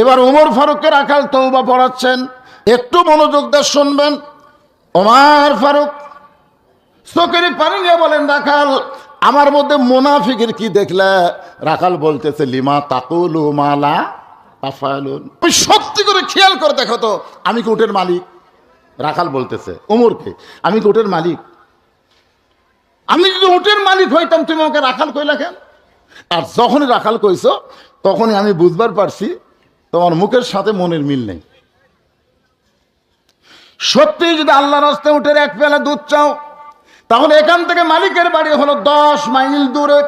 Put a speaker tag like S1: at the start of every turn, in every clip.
S1: এবার উমর ফারুককে রাখাল তৌবা পড়াচ্ছেন, একটু মনোযোগ দিয়ে শুনবেন। ওমার ফারুক, চোখের পানি বলেন রাখাল আমার মধ্যে মোনাফিকের কি দেখলে? রাখাল বলতেছে, লিমা তাকুলু মালা তাফালুন। তুমি সত্যি করে খেয়াল করে দেখো তো, আমি কি উটের মালিক? রাখাল বলতেছে, ওমরকে, আমি কি উটের মালিক? আমি যদি উটের মালিক হইতাম, তুমি আমাকে রাখাল কইলা কেন? আর যখনই রাখাল কইছো, তখনই আমি বুঝবার পারছি তোমার মুখের সাথে মনের মিল নেই। সত্যি যদি আল্লাহ রাস্তায় উঠে এক পেলা দুধ চাও, তাহলে এখান থেকে মালিকের বাড়ি হলো দশ মাইল দূরে।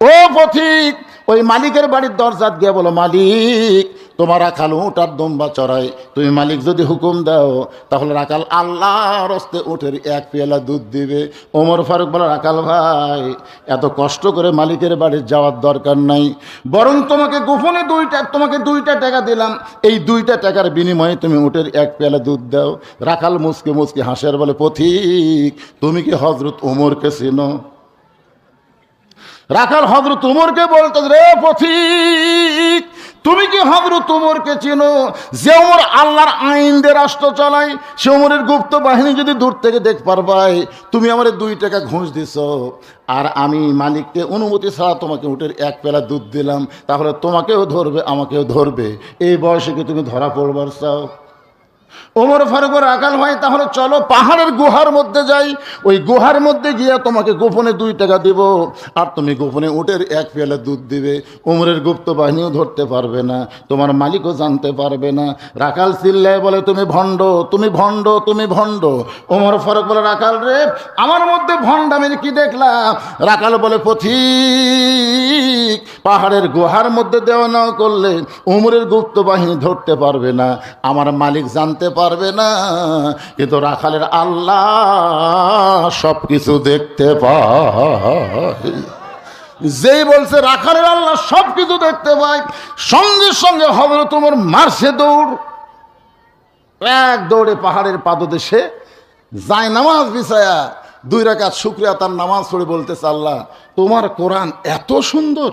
S1: ও পথিক, ওই মালিকের বাড়ির দরজা গিয়ে বলো, মালিক তোমার রাখাল উঠার দম্বা চড়াই। তুমি মালিক যদি হুকুম দাও, তাহলে রাখাল আল্লাহর হস্তে উঠের এক পেলা দুধ দিবে। ওমর ফারুক বলে রাখাল ভাই, এত কষ্ট করে মালিকের বাড়ির যাওয়ার দরকার নাই। বরং তোমাকে গোপনে দুইটা, তোমাকে দুইটা টাকা দিলাম। এই দুইটা টাকার বিনিময়ে তুমি উটের এক পেলা দুধ দাও। রাখাল মুসকে মুসকে হাসের বলে, পথিক, তুমি কি হজরত ওমরকে চেনো? রাখাল হজরত উমরকে বলতে রে পথিক তুমি কি হাবরু তোমরকে চিনো? যে ওমর আল্লাহর আইন দিয়ে রাষ্ট্র চালায়, সে ওমরের গুপ্ত বাহিনী যদি দূর থেকে দেখ পারবাই, তুমি আমার দুই টাকা ঘুষ দিছ। আর আমি মালিককে অনুমতি ছাড়া তোমাকে উটের এক পেলা দুধ দিলাম, তাহলে তোমাকেও ধরবে, আমাকেও ধরবে। এই বয়সে কি তুমি ধরা পড়বার চাও? ওমর ফারুকের আকাল হয়, তাহলে চলো পাহাড়ের গুহার মধ্যে যাই। ওই গুহার মধ্যে গিয়ে তোমাকে গোপনে দুই টাকা দিব। আর তুমি গোপনে উটের এক পেয়ালা দুধ দিবে। ওমরের গুপ্ত বাহিনীও ধরতে পারবে না, তোমার মালিকও জানতে পারবে না। রাকাল চিল্লায় বলে, তুমি ভণ্ড তুমি ভণ্ড তুমি ভণ্ড। ওমর ফারুক বলে, রাকাল রে, আমার মধ্যে ভণ্ড আমি কি দেখলাম রাকাল বলে, পথিক, পাহাড়ের গুহার মধ্যে দেওয়া না করলে উমরের গুপ্ত বাহিনী ধরতে পারবে না। আমার মালিক জানতে পারবে না। কিন্তু রাখালের আল্লাহ সব কিছু দেখতে পায়। যেই বলছে, রাখালের আল্লাহ সব কিছু দেখতে পায়। সঙ্গে সঙ্গে হবে তোমার মারছে দৌড়। এক দৌড়ে পাহাড়ের পাদদেশে যায় নামাজ বিছায়া, দুই রাকাত শুক্রিয়া তার নামাজ পড়ে বলতেছে, আল্লাহ, তোমার কোরআন এত সুন্দর।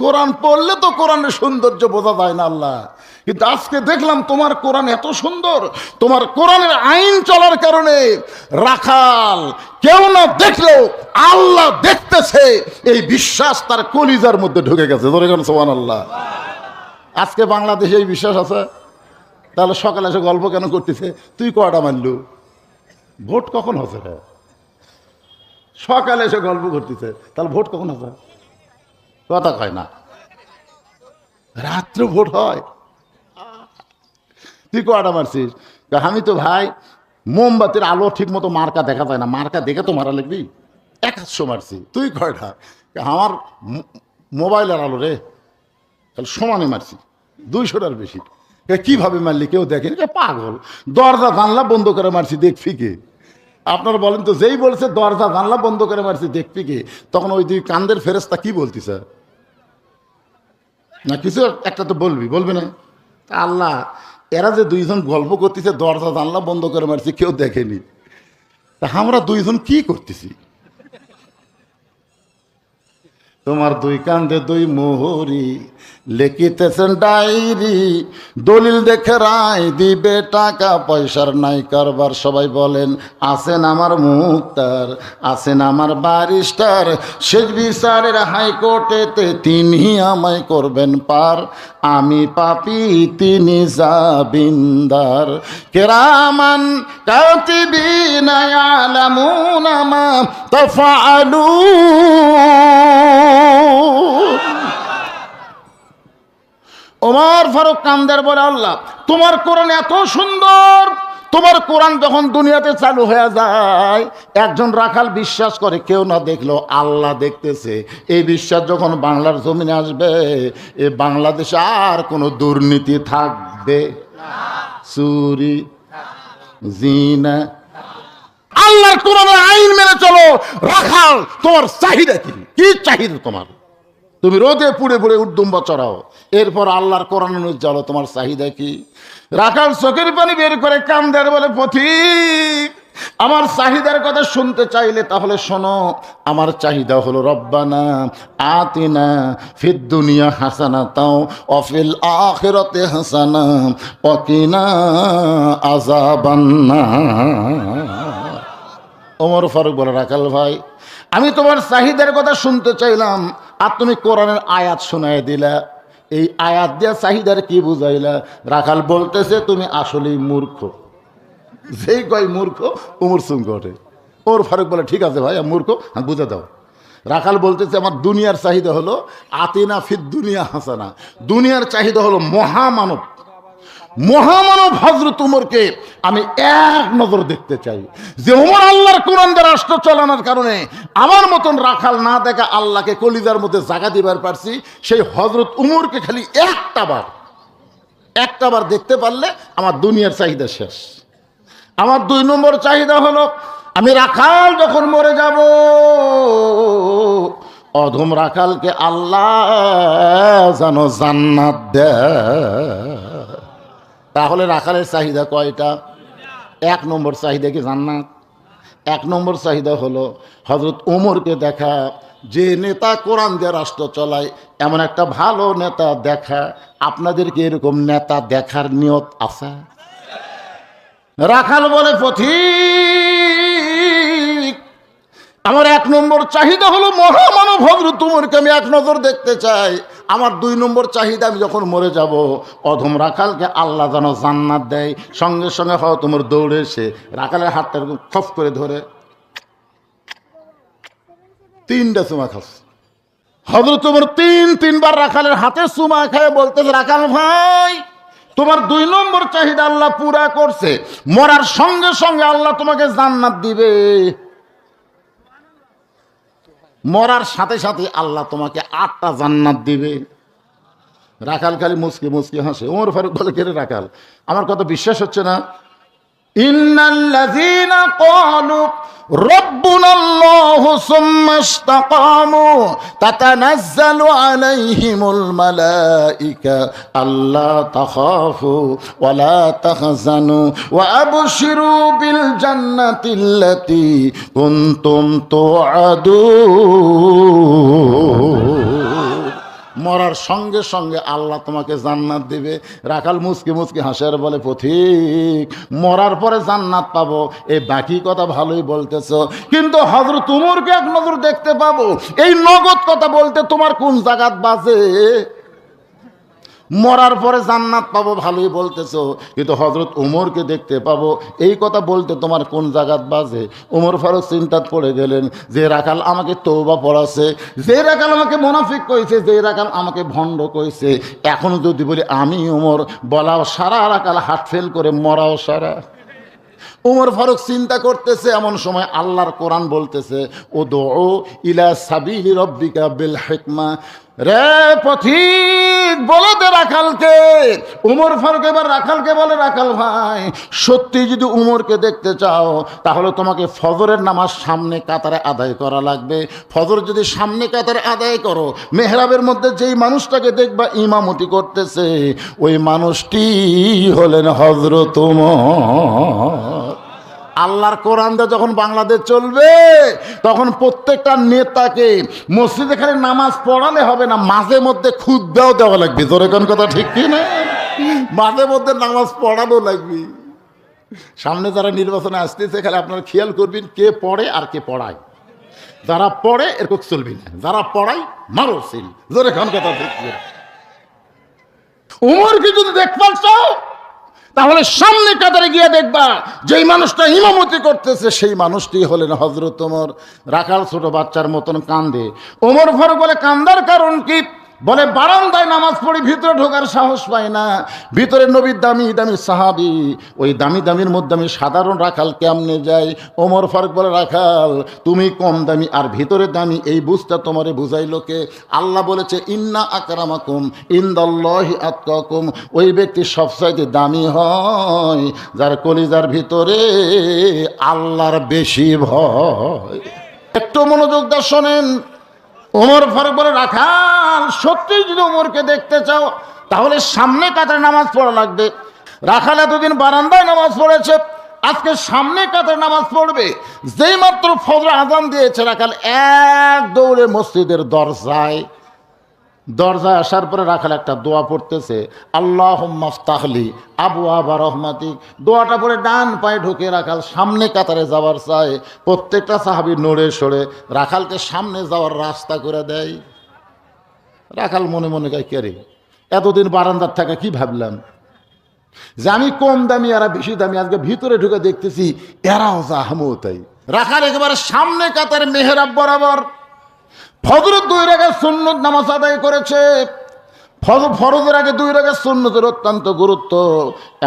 S1: কোরআন পড়লে তো কোরআনের সৌন্দর্য বোঝা যায় না, আল্লাহ। কিন্তু আজকে দেখলাম তোমার কোরআন এত সুন্দর, তোমার কোরআনের আইন চলার কারণে রাখাল কেউ না দেখলেও আল্লাহ দেখতেছে, এই বিশ্বাস তার কলিজার মধ্যে ঢুকে গেছে। ধরে গেল সোহান আল্লাহ আজকে বাংলাদেশে এই বিশ্বাস আছে? তাহলে সকালে এসে গল্প কেন করতেছে? তুই কটা মানলু? ভোট কখন হচ্ছে রে? সকালে এসে গল্প করতেছে, তাহলে ভোট কখন হবে কথা কয় না। রাত্র ভোট হয়। তুই কটা মারছিস? আমি তো ভাই, মোমবাতির আলো ঠিক মতো মার্কা দেখা যায় না। মার্কা দেখে তো মারা লাগবি। একাশো মারছি। তুই কয়টা? আমার মোবাইলের আলো রে। তাহলে সমানে মারছি। দুইশোটার বেশি। কীভাবে মারলি কেউ দেখেনি? পাগল। দরজা জানলা বন্ধ করে মারছি, দেখবি কে? আপনারা বলেন তো, যেই বলছে দরজা জানলা বন্ধ করে মারছি, দেখবি কে? তখন ওই দুই কান্দের ফেরেস্তা কি বলতিছে? না কিছু একটা তো বলবি বলবি না? আল্লাহ এরা যে দুইজন গল্প করতেছে, দরজা জানলা বন্ধ করে মারছে, কেউ দেখেনি। তা আমরা দুইজন কি করতেছি? তোমার দুই কান্দে দুই মোহরি, লিখিতেছেন ডায়েরি, দলিল দেখে রায় দিবে টাকা, পয়সার নাই কারবার। সবাই বলেন, আছেন আমার মুক্তার, আছেন আমার বারিস্টার শেষ বিচারের হাইকোর্টেতে তিনি আমায় করবেন পার। আমি পাপি, তিনি জাবিন্দার কেরামান কাতিবিনা ইয়ালামুনা মা ওমর ফারুক কান্দার বলে, আল্লাহ, তোমার কোরআন এত সুন্দর। তোমার কোরআন যখন দুনিয়াতে চালু হয়ে যায়, একজন রাখাল বিশ্বাস করে, কেউ না দেখল আল্লাহ দেখতেছে। এই বিশ্বাস যখন বাংলার জমিনে আসবে, এ বাংলাদেশে আর কোনো দুর্নীতি থাকবে চুরি, জিনা আল্লাহর কোরআনের আইন মেনে চলো। রাখাল, তোমার চাহিদা কি? কি চাহিদা তোমার? তুমি রোদে পুড়ে পুড়ে উদ্দুম্বা চড়াও এরপর আল্লাহর কোরআন চলো, তোমার চাহিদা কি? রাখাল চোখের পানি বের করে কান্দার বলে পথিক আমার চাহিদার কথা শুনতে চাইলে তাহলে শোনো, আমার চাহিদা হলো রব্বানা আতিনা ফির দুনিয়া হাসানা তাও অফিল আখেরাতে হাসানা অকিনা আজাবান্না ওমর ফারুক বলে রাখাল ভাই, আমি তোমার চাহিদার কথা শুনতে চাইলাম আর তুমি কোরআনের আয়াত শোনাই দিলা। এই আয়াত দিয়া চাহিদার কি বুঝাইলা? রাখাল বলতেছে, তুমি আসলেই মূর্খ। যেই কয় মূর্খ উমর ঘটে ওর ফারুক বলে, ঠিক আছে ভাই মূর্খ হ্যাঁ বুঝে দাও। রাখাল বলতেছে, আমার দুনিয়ার চাহিদা হলো আতিনা ফিদ দুনিয়া হাসানা। দুনিয়ার চাহিদা হলো মহামানব। মহামানব হজরত উমরকে আমি এক নজর দেখতে চাই যে উমর আল্লাহর কোরআন রাষ্ট্র চালানোর কারণে আমার মতন রাখাল না দেখা আল্লাহকে কলিজার মধ্যে জাগা দিবার পারছি, সেই হজরত উমরকে খালি একটা বার একটা বার দেখতে পারলে আমার দুনিয়ার চাহিদা শেষ। আমার দুই নম্বর চাহিদা হলো, আমি রাখাল যখন মরে যাব, অধম রাখালকে আল্লাহ যেন জান্নাত দেয়। তাহলে রাখালের চাহিদা কয়টা? এক নম্বর চাহিদা কি জান্নাত? এক নম্বর চাহিদা হলো হজরত ওমরকে দেখা, যে নেতা কোরআন দিয়ে রাষ্ট্র চলায়, এমন একটা ভালো নেতা দেখা। আপনাদেরকে এরকম নেতা দেখার নিয়ত আছে? রাখাল বলে, পথিক, আমার এক নম্বর চাহিদা হলো মহামানব হজরত তুমরকে আমি এক নজর দেখতে চাই। আমার দুই নম্বর চাহিদা, আমি যখন মরে যাব অধম রাখালকে আল্লাহ যেন জান্নাত দেয়। সঙ্গে সঙ্গে হয় তোমার দৌড়ে এসে রাখালের হাতটা এরকম খপ করে ধরে। তিনটা চুমা খাস হজরত তোমার তিন, তিনবার রাখালের হাতে চুমা খায় বলতেছে, রাখাল ভাই, তোমার দুই নম্বর চাহিদা আল্লাহ পুরা করছে। মরার সঙ্গে সঙ্গে আল্লাহ তোমাকে জান্নাত দিবে। মরার সাথে সাথে আল্লাহ তোমাকে আটটা জান্নাত দিবে। রাখাল খালি মুসকি মুসকি হাসে, ওমর ফারুক বলে কেড়ে রাখাল? আমার কথা বিশ্বাস হচ্ছে না। ইন্নাল্লাযীনা ক্বালু সুম্মা ইসতাকামু তাতানাজ্জালু আলাইহিমুল মালাইকা, আল্লা তাখাফু ওয়া লা তাহজানু, ওয়া আবশিরু বিল জান্নাতিল্লাতী কুনতুম তুআদুন। মরার সঙ্গে সঙ্গে আল্লাহ তোমাকে জান্নাত দেবে। রাখাল মুসকি মুসকি হাসের বলে, পথিক, মরার পরে জান্নাত পাবো। এ বাকি কথা ভালোই বলতেছ। কিন্তু হজরত তুমুরকে এক নজর দেখতে পাবো। এই নগদ কথা বলতে তোমার কোন জায়গাত বাজে? মরার পরে জান্নাত পাবো, ভালোই বলতেছো। কিন্তু হজরত উমরকে দেখতে পাবো, এই কথা বলতে তোমার কোন জায়গাত বাজে? উমর ফারুক চিন্তাত পড়ে গেলেন, যে রাখাল আমাকে তৌবা পড়াছে, যে রাখাল আমাকে মোনাফিক কইছে, যে রাখাল আমাকে ভণ্ড কইছে, এখন যদি বলি আমি উমর, বলাও সারা রাখাল হাট ফেল করে মরাও সারা। উমর ফারুক চিন্তা করতেছে, এমন সময় আল্লাহর কোরআন বলতেছে ও দো ইলা সাবিলি রব্বিকা বিল হিকমা। রে পথিক, বলে দে রাখালকে। উমর ফারুক, এবার রাখালকে বলে, রাখাল ভাই, সত্যি যদি উমরকে দেখতে চাও, তাহলে তোমাকে ফজরের নামাজ সামনে কাতারে আদায় করা লাগবে। ফজর যদি সামনে কাতারে আদায় করো, মেহরাবের মধ্যে যেই মানুষটাকে দেখবা ইমামতি করতেছে, ওই মানুষটি হলেন হজরত উমর। আল্লাহর কোরআন দিয়ে যখন বাংলাদেশ চলবে, তখন প্রত্যেকটা নেতাকে মসজিদে খালি নামাজ পড়ালে হবে না, মাঝে মধ্যে খুদ্াও দেওয়া লাগবে। তোর এখন কথা ঠিক কি না? মাঝে মধ্যে নামাজ পড়ানো লাগবে। সামনে যারা নির্বাচনে আসতেছে, খালি আপনারা খেয়াল করবেন কে পড়ে আর কে পড়ায়। যারা পড়ে এরকম চলবি না। যারা পড়ায়, মারো সিল। জোরে খান কথা ঠিক? উমরকে যদি দেখবার চাও তাহলে সামনে কাতারে গিয়ে দেখবা, যেই মানুষটা ইমামতি করতেছে, সেই মানুষটি হলেন হজরত ওমর। রাখাল ছোট বাচ্চার মতন কান্দে। ওমর ফর বলে, কান্দার কারণ কি? বলে, বারান্দায় নামাজ পড়ি, ভিতরে ঢোকার সাহস পায় না। ভিতরে নবীর দামি দামি সাহাবি। ওই দামি দামির মধ্যে আমি সাধারণ রাখাল কেমনে যাই? ওমর ফারুক বলে, রাখাল, তুমি কম দামি, আর ভিতরে দামি, এই বুঝটা তোমারে বুঝাই লোকে আল্লাহ বলেছে, ইন্না আকরামাকুম ইন্দাল্লাহি আতকাকুম। ওই ব্যক্তি সবচাইতে দামি হয়, যার কলিজার ভিতরে আল্লাহর বেশি ভয়। একটু মনোযোগ দা শোনেন। ওমর ফারুক বলে, রাখাল, সত্যি যদি ওমরকে দেখতে চাও, তাহলে সামনে কাতারে নামাজ পড়া লাগবে। রাখাল এতদিন বারান্দায় নামাজ পড়েছে, আজকে সামনে কাতার নামাজ পড়বে। যেই মাত্র ফজর আজান দিয়েছে, রাখাল, এক দৌড়ে মসজিদের দরজায় দরজায় আসার পরে রাখাল একটা দোয়া পড়তেছে আল্লাহ মাফতাহলি আবু আবা রহমাতিক। দোয়াটা পরে ডান পায়ে ঢুকে রাখাল সামনে কাতারে যাওয়ার চায়, প্রত্যেকটা সাহাবি নড়ে সরে রাখালকে সামনে যাওয়ার রাস্তা করে দেয়। রাখাল মনে মনে গায় কে রে, এতদিন বারান্দার থাকা কি ভাবলাম যে আমি কম দামি এরা বেশি দামি আজকে ভিতরে ঢুকে দেখতেছি এরাও যা আমিও তাই রাখাল একেবারে সামনে কাতারে মেহরাব বরাবর ফজরের দুই রেখে সুন্নত নামাজ আদায় করেছে। ফরজের আগে দুই রেখে সুন্নতের অত্যন্ত গুরুত্ব।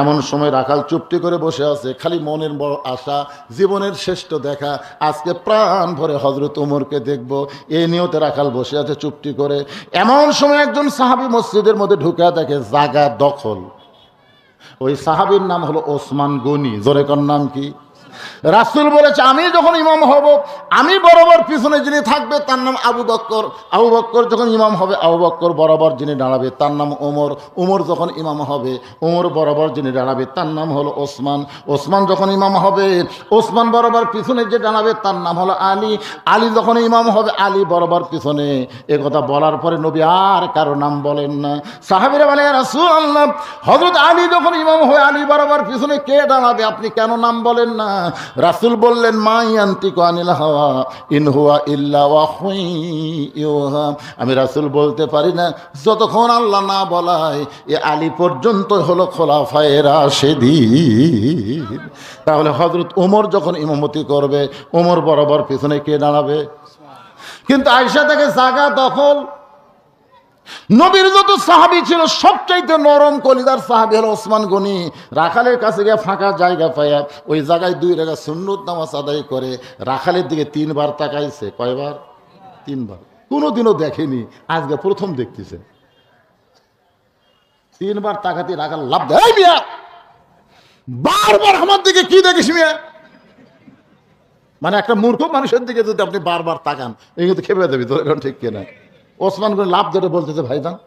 S1: এমন সময় রাখাল চুপটি করে বসে আছে, খালি মনের বড় আশা, জীবনের শ্রেষ্ঠ দেখা। আজকে প্রাণ ভরে হজরত উমরকে দেখব। এই নিয়তে রাখাল বসে আছে চুপটি করে। এমন সময় একজন সাহাবি মসজিদের মধ্যে ঢুকে দেখে জাগা দখল। ওই সাহাবির নাম হলো ওসমান গনি। জোরেকর নাম কি? রাসুল বলেছে, আমি যখন ইমাম হব, আমি বরাবর পিছনে যিনি থাকবে, তার নাম আবু বক্কর। আবু বক্কর যখন ইমাম হবে, আবু বক্কর বরাবর যিনি দাঁড়াবে, তার নাম ওমর। ওমর যখন ইমাম হবে, ওমর বরাবর যিনি দাঁড়াবে, তার নাম হলো ওসমান। ওসমান যখন ইমাম হবে, ওসমান বরাবর পিছনে যে দাঁড়াবে, তার নাম হলো আলী। আলী যখন ইমাম হবে, আলী বরাবর পিছনে। এ কথা বলার পরে নবী আর কারও নাম বলেন না। সাহাবিরা বলে রাসুল আল্লাহ হজরত আলী যখন ইমাম হয় আলী বরাবর পিছনে কে দাঁড়াবে? আপনি কেন নাম বলেন না? রাসুল বললেন, মা ইয়ান্তিক আনিল হাওয়া, ইন হুয়া ইল্লা ওয়াহুই ইউহা। আমি রাসুল বলতে পারি না, যতক্ষণ আল্লাহ না বলায়, এ আলী পর্যন্ত হলো খোলাফায়েরা সেদিন তাহলে হজরত ওমর যখন ইমামতি করবে ওমর বরাবর পিছনে কে দাঁড়াবে? কিন্তু আয়সা থেকে জাগা দখল নবীর যত সাহাবি ছিল, সবচাইতে নরম কলিদার সাহাবি হলো ওসমান গনি। রাখালের কাছে গিয়ে ফাঁকা জায়গা পাইয়া ওই জায়গায় দুই রেখা সুন্নত নামাজ আদায় করে রাখালের দিকে তিনবার তাকাইছে। কয়বার? তিনবার। কোনোদিনও দেখেনি। আজকে প্রথম দেখতেছে। তিনবার তাকাতে রাখাল, লাভ দেয় মিয়া! বারবার আমার দিকে কি দেখিস মিয়া? মানে একটা মূর্খ মানুষের দিকে যদি আপনি বারবার তাকান এই কিন্তু খেপে দেবে তোর এখন ঠিক কিনা? ওসমান করে লাভ ধরে বলতেছে, ভাইজান।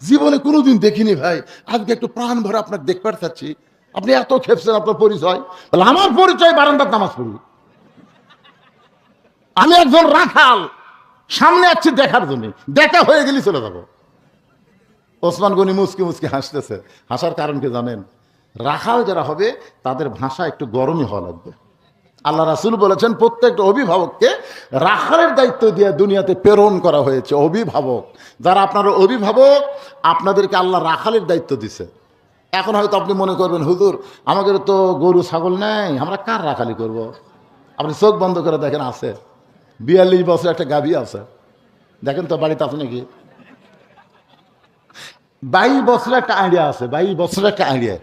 S1: জীবনে কোনোদিন দেখিনি ভাই। আজকে একটু প্রাণ ভরে আপনাকে দেখবার চাচ্ছি। আপনি এত খেপছেন আপনার পরিচয়। বলে, আমার পরিচয় বারান্দার নামাজ পড়ি। আমি একজন রাখাল। সামনে আছি দেখার জন্য। দেখা হয়ে গেলে চলে যাব। ওসমান গনি মুসকি মুসকি হাসতেছে। হাসার কারণ কি জানেন? রাখাল যারা হবে, তাদের ভাষা একটু গরমই হওয়া লাগবে। আল্লাহ রাসুল বলেছেন, প্রত্যেকটা অভিভাবককে রাখালের দায়িত্ব দিয়ে দুনিয়াতে প্রেরণ করা হয়েছে, অভিভাবক। যারা আপনার অভিভাবক, আপনাদেরকে আল্লাহ রাখালের দায়িত্ব দিছে। এখন হয়তো আপনি মনে করবেন, হুজুর, আমাদের তো গরু, ছাগল নেই, আমরা কার রাখালি করব। আপনি চোখ বন্ধ করে দেখেন, আছে। বিয়াল্লিশ বছর একটা গাভী আছে। দেখেন তো বাড়িতে আছে নাকি? বাইশ বছরের একটা আইডিয়া আছে, বাইশ বছরের একটা আইডিয়া।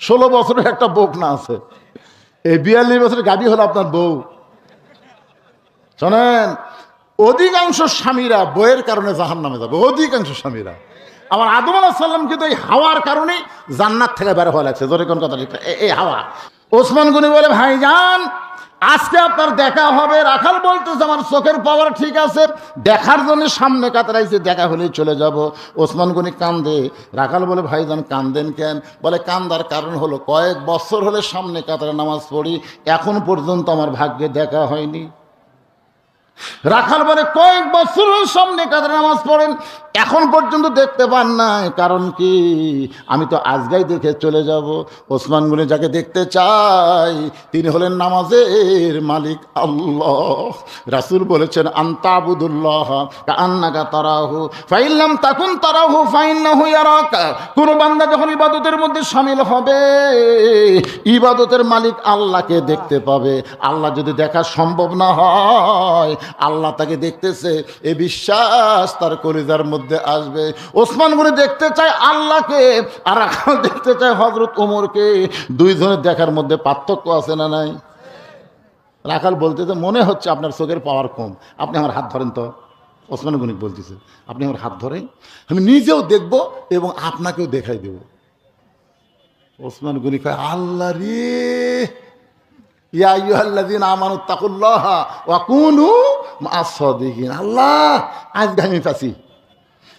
S1: ষোলো বছরের একটা বোক না আছে। এই বিয়াল্লিশ বছরের গাবি হলো আপনার বউ। শোনেন, অধিকাংশ স্বামীরা বইয়ের কারণে জাহান নামে যাবে, অধিকাংশ স্বামীরা। আমার আদম আলাহাল্লাম কিন্তু এই হাওয়ার কারণেই জান্নাত থেকে বের হয়ে লাগছে। জোরে কোন কথা এই হাওয়া। ওসমান গুনি বলে, ভাইজান আজকে আপনার দেখা হবে, রাখাল বলতেছে, আমার চোখের পাওয়ার ঠিক আছে। দেখার জন্য সামনে কাতারাইছে দেখা হলেই চলে যাব। ওসমান গনি কান্দে। রাখাল বলে ভাইজান কান্দেন কেন? বলে, কান্দার কারণ হলো, কয়েক বছর হলে সামনে কাতারে নামাজ পড়ি, এখন পর্যন্ত আমার ভাগ্যে দেখা হয়নি। রাখাল পরে কয়েক বছর সামনে কাতারে নামাজ পড়েন? এখন পর্যন্ত দেখতে পান নাই। কারণ কি? আমি তো আজগাই দেখে চলে যাব। ওসমান গুনে যাকে দেখতে চাই, তিনি হলেন নামাজের মালিক আল্লাহ। রাসুল বলেছেন আন্তাবুদুল্লাহ আন্নাকা তারাহু, ফাইল্লাম তাকুন তারাহু ফাইন ফাইন্নাহু ইয়ারাকা। কোন বান্দা যখন ইবাদতের মধ্যে সামিল হবে, ইবাদতের মালিক আল্লাহকে দেখতে পাবে। আল্লাহ যদি দেখা সম্ভব না হয় আল্লাহ তাকে দেখতেছে, এ বিশ্বাস তার কলিজার মধ্যে আসবে। ওসমান গুনি দেখতে চায় আল্লাহকে। আর রাখাল দেখতে চায় হজরত ওমরকে। দুইজনের দেখার মধ্যে পার্থক্য আছে না নাই? রাখাল বলতেছে, মনে হচ্ছে আপনার চোখের পাওয়ার কম। আপনি আমার হাত ধরেন তো। ওসমান গনিক বলতেছে, আপনি আমার হাত ধরেন, আমি নিজেও দেখব এবং আপনাকেও দেখাই দেব। ওসমান গনি কয়, আল্লাহ রে! ইয়া আইয়ুহাল্লাযীনা আমানু তাকুল্লাহা ওয়া কুনু মা'আস-সাদিকিন আল্লাহ আজ আমি পাচ্ছি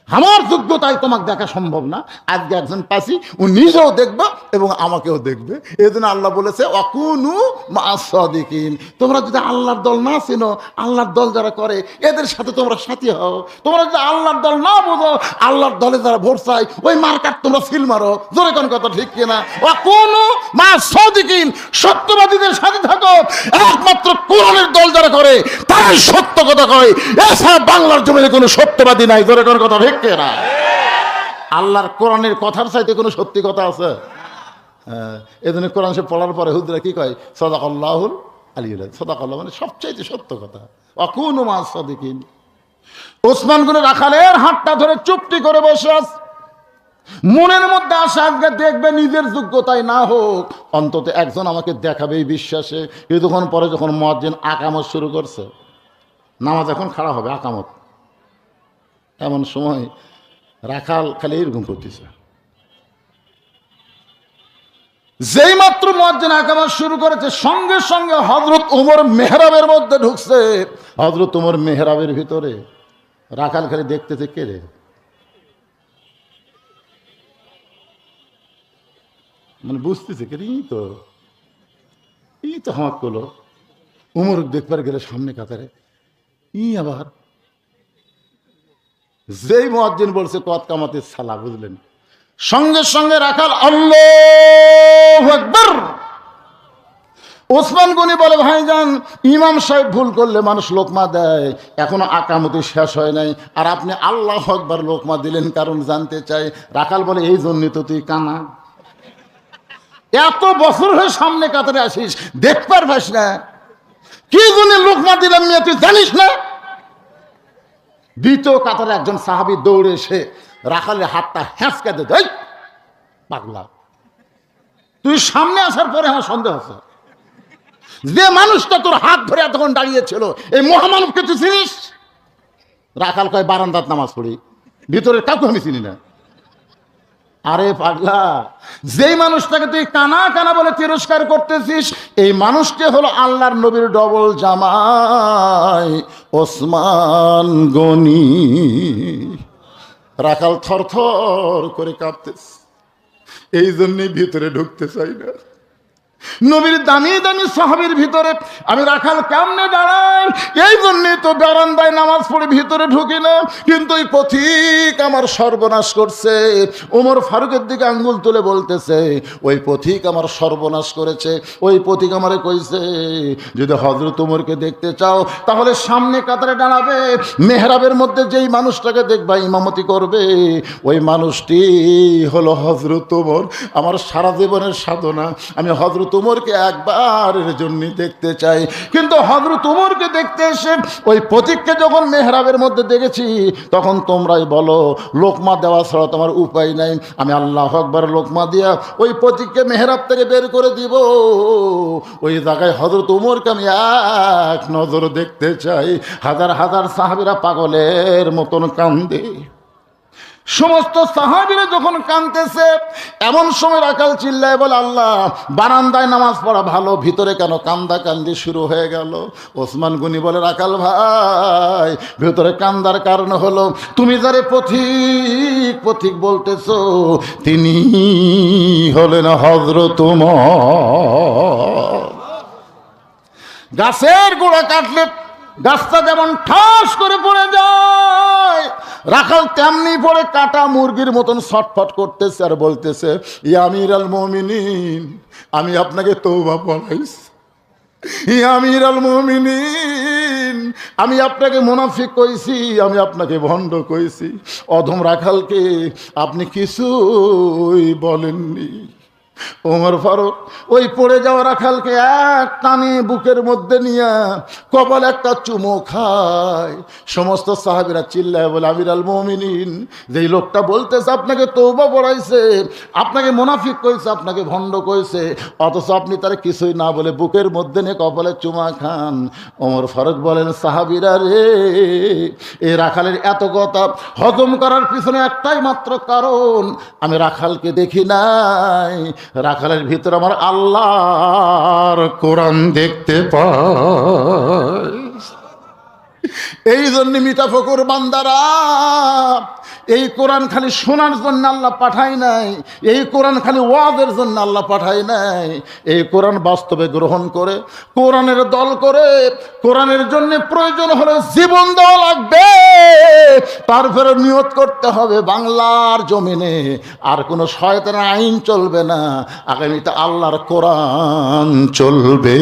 S1: আমার যোগ্যতায় তোমাকে দেখা সম্ভব না। আজকে একজন পাশি ও নিজেও দেখবে এবং আমাকেও দেখবে। এই জন্য আল্লাহ বলেছে অকুনু মাসদিকিন তোমরা যদি আল্লাহর দল না চিনো, আল্লাহর দল যারা করে, এদের সাথে তোমরা সাথী হও। তোমরা যদি আল্লাহর দল না বোঝো, আল্লাহর দলে যারা ভোট চাই ওই মার্কাট তোমরা সিল মারো। জোরে কোন কথা ঠিক কিনা অকুনু মাসদিকিন সত্যবাদীদের সাথে থাকো। একমাত্র কোরআনের দল যারা করে, তারাই সত্য কথা কয়। এছাড়া বাংলার জমিনে কোনো সত্যবাদী নাই। জোরে কোন কথা ঠিক কিনা আল্লাহর কোরআনের কথার চাইতে কোনো সত্যি কথা আছে? হ্যাঁ এই কোরআন সে পড়ার পরে হুদরা কি কয়? সদাক আল্লাহুল আলী সদাক আল্লাহ মানে সবচাইতে সত্য কথা। অকুন মাস সদিকিন। ওসমান গুনে রাখালের হাতটা ধরে চুপটি করে বসে আস মনের মধ্যে আসা আজকে দেখবে নিজের যোগ্যতায় না হোক। অন্তত একজন আমাকে দেখাবে এই বিশ্বাসে। কিছুক্ষণ পরে যখন মজ্জিন আকামত শুরু করছে, নামাজ এখন খারাপ হবে আকামত। এমন সময় রাখাল খালি এরকম করতেছে। যেই মাত্র মজ্জিন আকামত শুরু করেছে, সঙ্গে সঙ্গে হজরত উমর মেহরাবের মধ্যে ঢুকছে। হজরত উমর মেহরাবের ভিতরে রাখাল খালি দেখতেছে কে রে? মানে বুঝতেছে কে ই তো ই তো হাঁক করল। উমর দেখবার গেলে সামনে কাতারে ই আবার যেই মহাজ্জিন বলছে কত কামাতে সালা বুঝলেন? সঙ্গে সঙ্গে রাখাল, আল্লাহ ওসমান গনি বলে ভাইজান ইমাম সাহেব ভুল করলে মানুষ লোকমা দেয়। এখনও আকামতি শেষ হয় নাই। আর আপনি আল্লাহ আকবার লোকমা দিলেন, কারণ জানতে চাই। রাখাল বলে, এই জন্যই তো তুই কানা। এত বছর হয়ে সামনে কাতারে আসিস, দেখবার পাস না। কি জন্য লোকমা দিলাম তুই জানিস না? দ্বিতীয় কাতারে একজন সাহাবি দৌড়ে এসে রাখালের হাতটা হ্যাঁচকে দে পাগলা, তুই সামনে আসার পরে আমার সন্দেহ আছে যে মানুষটা তোর হাত ধরে এতক্ষণ দাঁড়িয়েছিল, এই মহামানবকে তুই চিনিস? রাখাল কয়, বারান্দাত নামাজ পড়ি, ভিতরে কাউকে আমি চিনি না। আরে পাগলা, যেই মানুষটাকে তুই কানা কানা বলে তিরস্কার করতেছিস, এই মানুষটি হলো আল্লাহর নবীর ডবল জামাই। ওসমান গনি। রাখাল থর থর করে কাঁপতেছে। এই জন্যে ভিতরে ঢুকতে চাই না। নবীর দামি দামি সাহাবির ভিতরে, আমি রাখাল কেমনে দাঁড়াই? এই জন্যে তো বারান্দায় নামাজ পড়ে ভিতরে ঢুকি না। কিন্তু ওই পথিক আমার সর্বনাশ করছে। ওমর ফারুকের দিকে আঙ্গুল তুলে বলতেছে, ওই পথিক আমার সর্বনাশ করেছে। ওই পথিক আমারে কইছে, যদি হজরত উমরকে দেখতে চাও, তাহলে সামনে কাতারে দাঁড়াবে। মেহরাবের মধ্যে যেই মানুষটাকে দেখবা, ইমামতি করবে। ওই মানুষটি হলো হজরত উমর আমার সারা জীবনের সাধনা। আমি হজরত উমরকে একবারের জন্য দেখতে চাই। কিন্তু হজরত উমরকে দেখতে এসে ওই প্রতীককে যখন মেহরাবের মধ্যে দেখেছি, তখন তোমরাই বলো, লোকমা দেওয়া ছাড়া তোমার উপায় নাই। আমি আল্লাহ আকবার লোকমা দিয়া ওই প্রতীককে মেহরাব থেকে বের করে দিব। ওই জায়গায় হজরত উমরকে আমি এক নজর দেখতে চাই। হাজার হাজার সাহাবিরা পাগলের মতন কান্দে। সমস্ত সাহাবিরা যখন কানতেছে এমন সময় রাখাল চিল্লায় বলে, আল্লাহ, বারান্দায় নামাজ পড়া ভালো, ভিতরে কেন কান্দা কান্দি শুরু হয়ে গেল? ওসমান গুনি বলে রাখাল ভাই, ভিতরে কান্দার কারণ হলো, তুমি যারে পথিক পথিক বলতেছ, তিনি হলেন হজরত গাছের গোড়া কাটলে গাছটা যেমন ঠাস করে পড়ে যায়, রাখাল তেমনি পড়ে কাটা মুরগির মতন ছটফট করতেছে আর বলতেছে ইয়ামির আল মমিনিন, আমি আপনাকে তৌবা পড়াইছি আমির আল মমিনিন, আমি আপনাকে মুনাফিক কইছি, আমি আপনাকে ভণ্ড কইছি। অধম রাখালকে আপনি কিছুই বলেননি। ওমর ফারুক, ওই পড়ে যাওয়া রাখালকে এক টানে বুকের মধ্যে নিয়ে কপাল একটা চুমো খায়। সমস্ত সাহাবিরা চিল্লায় বলে আমির আল মমিনিন, যেই লোকটা বলতেছে আপনাকে তৌবা পড়াইছে, আপনাকে মোনাফিক কইছে, আপনাকে ভণ্ড কইছে, অথচ আপনি তার কিছুই না বলে বুকের মধ্যে নিয়ে কপালে চুমা খান। ওমর ফারুক বলেন, সাহাবিরা রে, এ রাখালের এত কথা হজম করার পিছনে একটাই মাত্র কারণ, আমি রাখালকে দেখি নাই। রাখালের ভিতরে আমার আল্লাহর কোরআন দেখতে পাই। এই জন্য মিতা ফকুর বান্দারা এই কোরআন খালি শোনার জন্য আল্লাহ পাঠায় নাই, এই কোরআন খালি ওয়াদের জন্য আল্লাহ পাঠায় নাই। এই কোরআন বাস্তবে গ্রহণ করে, কোরআনের দল করে, কোরআনের জন্য প্রয়োজন হলে জীবন দেওয়া লাগবে। তারপরে নিয়ত করতে হবে বাংলার জমিনে, আর কোনো শয়তানের আইন চলবে না। আগামীতে আল্লাহর কোরআন চলবে।